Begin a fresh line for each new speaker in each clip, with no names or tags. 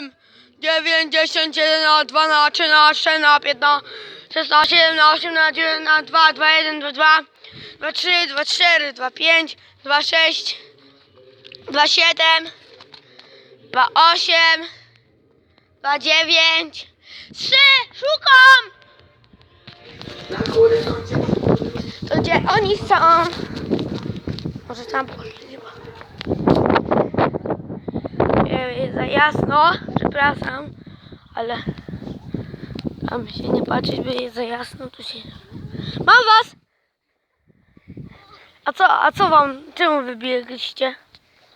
osiem, dziewięć, dziesięć, jeden, dwa, na trzy, na cztery, na pięć, na szesnaście, siedem, na osiem, na dziewięć, na dwa, dwa, jeden, dwa, dwa, dwa, trzy, dwa, cztery, dwa, pięć, dwa, sześć, dwa, siedem, dwa, osiem, dwa, dziewięć, trzy, szukam! To gdzie oni są? Może tam poszli chyba. Za jasno, przepraszam, ale tam się nie patrzeć, by jest za jasno, tu się... Mam was! A co, a co wam, czemu wybiegliście?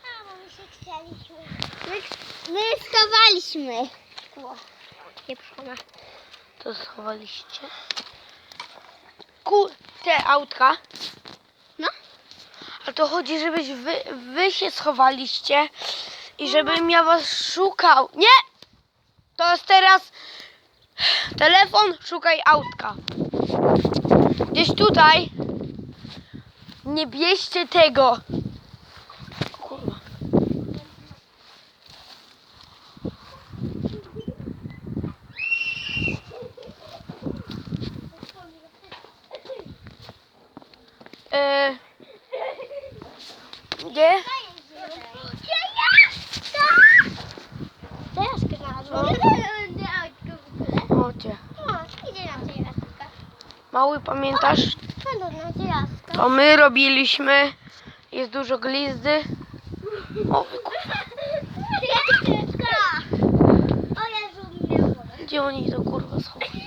A, bo my się chcieliśmy. My, my schowaliśmy. Pieprzona.
To schowaliście? Ku, te autka.
No.
A to chodzi, żebyś wy, wy się schowaliście i żebym ja was szukał. Nie! To jest teraz telefon, szukaj autka. Gdzieś tutaj. Nie bierzcie tego. Kurwa. E, gdzie?
Teraz
O?
O, idzie nam.
Mały, pamiętasz?
Nam ciejastka.
To my robiliśmy. Jest dużo glizdy. O.
Ciejastka. O Jezu,
Gdzie oni to kurwa schowali?